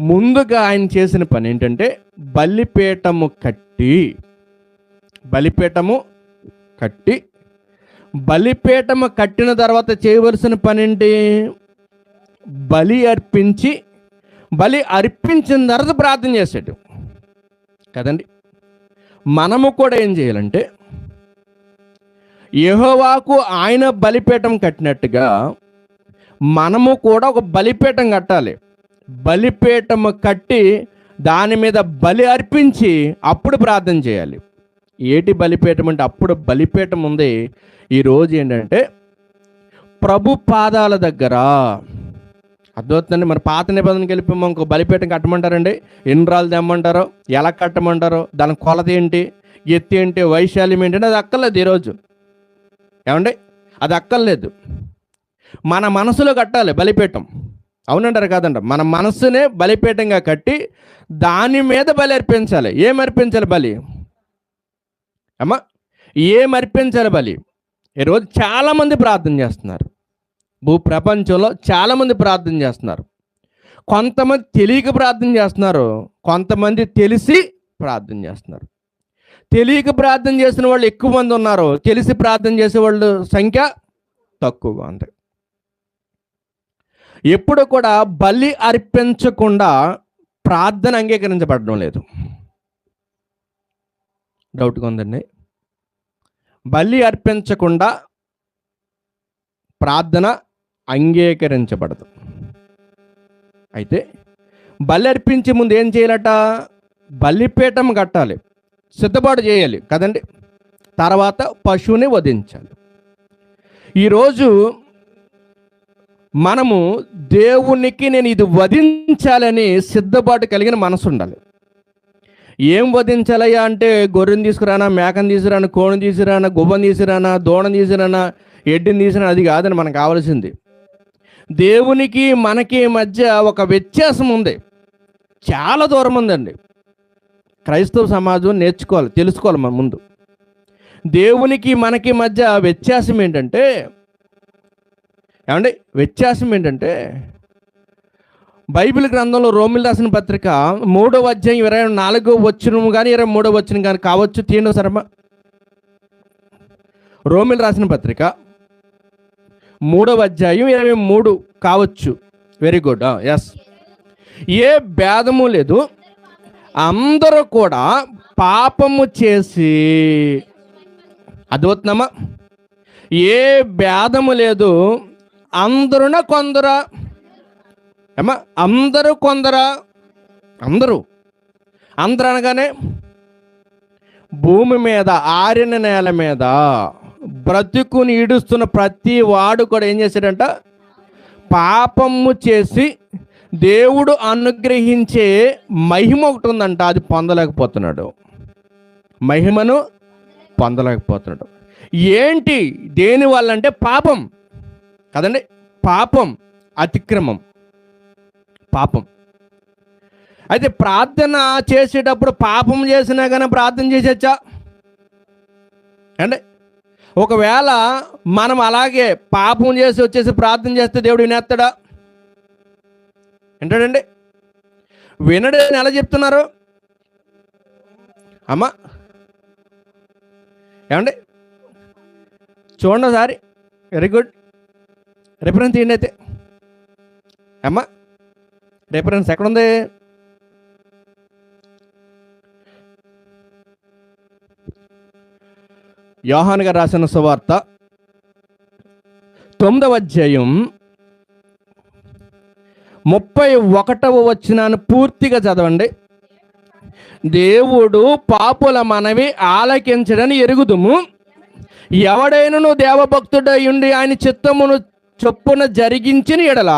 ముందుగా ఆయన చేసిన పని ఏంటంటే బలిపీఠము కట్టి బలిపీఠము కట్టి బలిపీఠము కట్టిన తర్వాత చేయవలసిన పని ఏంటి? బలి అర్పించి బలి అర్పించిన తర్వాత ప్రార్థన చేసాడు. కదండి? మనము కూడా ఏం చేయాలంటే యహోవాకు ఆయన బలిపీఠం కట్టినట్టుగా మనము కూడా ఒక బలిపీఠం కట్టాలి. బలిపీఠము కట్టి దాని మీద బలి అర్పించి అప్పుడు ప్రార్థన చేయాలి. ఏటి బలిపీఠం అంటే అప్పుడు బలిపీఠం ఉంది. ఈరోజు ఏంటంటే ప్రభు పాదాల దగ్గర అర్థమవుతుందండి? మరి పాత నిబంధనకి వెళ్ళిపోయి ఇంకో బలిపీఠం కట్టమంటారండి? ఎన్ని రాళ్ళు తెమ్మంటారో ఎలా కట్టమంటారో దాని కొలత ఏంటి ఎత్తి ఏంటి వైశాల్యం ఏంటి అది అక్కర్లేదు ఈరోజు. ఏమండి? అది అక్కర్లేదు. మన మనసులో కట్టాలి బలిపీఠం. అవునంటారు కాదంట మన మనస్సునే బలిపీఠంగా కట్టి దాని మీద బలి అర్పించాలి. ఏం అర్పించాలి బలి? అమ్మా ఏం అర్పించాలి బలి? ఈరోజు చాలామంది ప్రార్థన చేస్తున్నారు. భూ ప్రపంచంలో చాలామంది ప్రార్థన చేస్తున్నారు. కొంతమంది తెలియక ప్రార్థన చేస్తున్నారు. కొంతమంది తెలిసి ప్రార్థన చేస్తున్నారు. తెలియక ప్రార్థన చేసిన వాళ్ళు ఎక్కువ మంది ఉన్నారు. తెలిసి ప్రార్థన చేసే వాళ్ళు సంఖ్య తక్కువగా ఉంది. ఎప్పుడు కూడా బలి అర్పించకుండా ప్రార్థన అంగీకరించబడడం లేదు. డౌట్గా ఉందండి. బలి అర్పించకుండా ప్రార్థన అంగీకరించబడదు. అయితే బలి అర్పించే ముందు ఏం చేయాలట? బలిపీఠం కట్టాలి. సిద్ధపాటు చేయాలి. కదండి? తర్వాత పశువుని వధించాలి. ఈరోజు మనము దేవునికి నేను ఇది వధించాలని సిద్ధపాటు కలిగిన మనసు ఉండాలి ఏం వధించాలయ్యా అంటే గొర్రెని తీసుకురానా మేకను తీసుకురానా కోణం తీసుకురానా గువ్వని తీసుకురానా దూడను తీసుకురానా ఎడ్డిని తీసుకురానా అది కాదని మనకు కావాల్సింది. దేవునికి మనకి మధ్య ఒక వ్యత్యాసం ఉంది. చాలా దూరం ఉందండి. క్రైస్తవ సమాజం నేర్చుకోవాలి తెలుసుకోవాలి మన ముందు. దేవునికి మనకి మధ్య వ్యత్యాసం ఏంటంటే ఏమంటే వ్యత్యాసం ఏంటంటే బైబిల్ గ్రంథంలో రోమిల్ రాసిన పత్రిక మూడవ అధ్యాయం ఇరవై నాలుగో వచ్చిన కానీ ఇరవై మూడో వచ్చిన కానీ కావచ్చు తీయండి సరమా రోమిల్ రాసిన పత్రిక మూడవ అధ్యాయం ఇరవై మూడు కావచ్చు. వెరీ గుడ్ ఎస్ ఏ భేదము లేదు. అందరూ కూడా పాపము చేసి అద్భుతమా ఏ భేదము లేదు. అందరున కొందరా. ఏమా అందరూ కొందరా? అందరూ. అందరూ అనగానే భూమి మీద ఆరిన నేల మీద బ్రతుకుని ఈడుస్తున్న ప్రతి వాడు కూడా ఏం చేశాడంట? పాపము చేసి దేవుడు అనుగ్రహించే మహిమ ఒకటి ఉందంట అది పొందలేకపోతున్నాడు. మహిమను పొందలేకపోతున్నాడు. ఏంటి? దేని వల్ల అంటే పాపం. కదండి? పాపం అతిక్రమం. పాపం. అయితే ప్రార్థన చేసేటప్పుడు పాపం చేసినా కానీ ప్రార్థన చేసేచ్చా? అంటే ఒకవేళ మనం అలాగే పాపం చేసి వచ్చేసి ప్రార్థన చేస్తే దేవుడు వినేస్తాడా? వింటాడండి? వినడని ఎలా చెప్తున్నారు? అమ్మా. ఏమండి? చూడండి ఒకసారి. Very good. రిఫరెన్స్ ఏంటి అయితే? అమ్మా. రిఫరెన్స్ ఎక్కడుంది? యోహాన్ గారు రాసిన సువార్త తొమ్మిదవ అధ్యాయం ముప్పై ఒకటవ వచ్చినాను పూర్తిగా చదవండి. దేవుడు పాపుల మనవి ఆలకించడని ఎరుగుదుము. ఎవడైనను దేవభక్తుడై ఉండి ఆయన చిత్తమును చొప్పున జరిగించిన ఎడల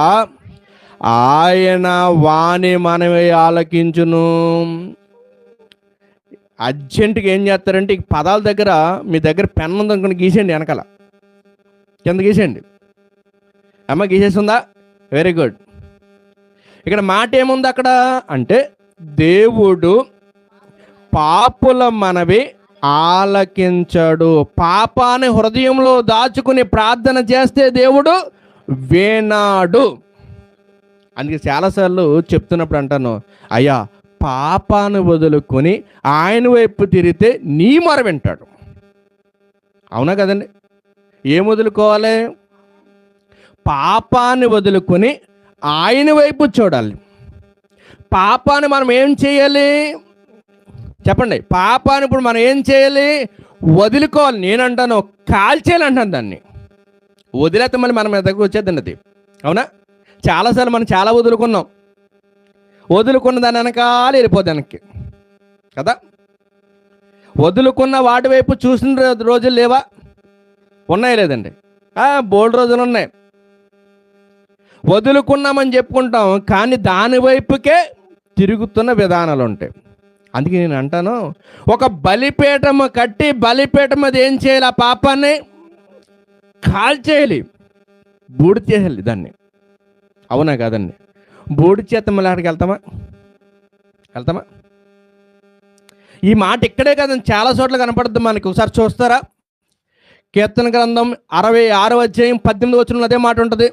ఆయన వాణి మనవి ఆలకించును. అర్జెంటుగా ఏం చేస్తారంటే ఈ పదాల దగ్గర మీ దగ్గర పెన్ ఉంది అనుకుని గీసేయండి వెనకాల. కింద గీసేయండి. అమ్మ గీసేసిందా వెరీ గుడ్ ఇక్కడ మాట ఏముంది అక్కడ? అంటే దేవుడు పాపుల మనవి ఆలకించడు. పాపాన్ని హృదయంలో దాచుకుని ప్రార్థన చేస్తే దేవుడు వేనాడు. అందుకే చాలాసార్లు చెప్తున్నప్పుడు అంటాను అయ్యా పాపాను వదులుకొని ఆయన వైపు తిరిగితే నీ మొర వింటాడు. అవునా కదండి? ఏం వదులుకోవాలి? పాపాన్ని వదులుకొని ఆయన వైపు చూడాలి. పాపాన్ని మనం ఏం చేయాలి? చెప్పండి పాపాన్ని ఇప్పుడు మనం ఏం చేయాలి? వదులుకోవాలి. నేనంటాను కాల్చేయాలి అంటాను దాన్ని. వదిలేస్తే మళ్ళీ మన మీద దగ్గర వచ్చేద్దండి అది. అవునా? చాలాసార్లు మనం చాలా వదులుకున్నాం. వదులుకున్న దాని వెనకాల వెళ్ళిపోద్ది వెనక్కి కదా? వదులుకున్న వాటి వైపు చూసిన రోజులు లేవా? ఉన్నాయి లేదండి? బోల్డ్ రోజులు ఉన్నాయి. వదులుకున్నామని చెప్పుకుంటాం కానీ దాని వైపుకే తిరుగుతున్న విధానాలు ఉంటాయి. అందుకే నేను అంటాను ఒక బలిపీఠము కట్టి బలిపీఠం అది ఏం చేయాలి? ఆ పాపాన్ని కాల్చేయాలి బూడి చేయాలి దాన్ని. అవునా కాదండి బూడి చేత అక్కడికి వెళ్తామా? వెళ్తామా? ఈ మాట ఇక్కడే కదండి చాలా చోట్ల కనపడుద్ది మనకి. ఒకసారి చూస్తారా? కీర్తన గ్రంథం అరవై ఆరో అధ్యాయం పద్దెనిమిది వచ్చిన అదే మాట ఉంటుంది.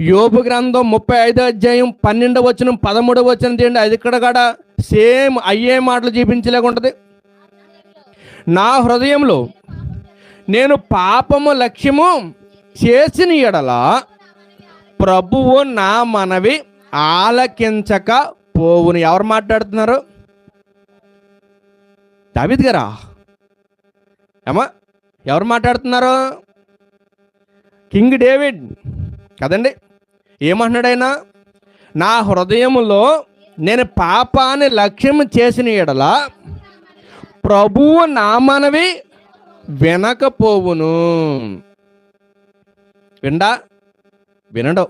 యోపు గ్రంథం ముప్పై ఐదో అధ్యాయం పన్నెండవ వచనం పదమూడవ వచనం తీయండి. అది ఇక్కడ కూడా సేమ్ అయ్యే మాటలు చూపించలేకుంటుంది నా హృదయంలో నేను పాపము లక్ష్యము చేసిన ఎడల ప్రభువు నా మనవి ఆలకించక పోవును. ఎవరు మాట్లాడుతున్నారు? దావిద్ గారా? ఏమా? ఎవరు మాట్లాడుతున్నారు? King David. కదండి? ఏమంటున్నాడైనా నా హృదయంలో నేను పాపాన్ని లక్ష్యం చేసిన ఎడల ప్రభువు నామనవి వినకపోవును. విండా? వినడు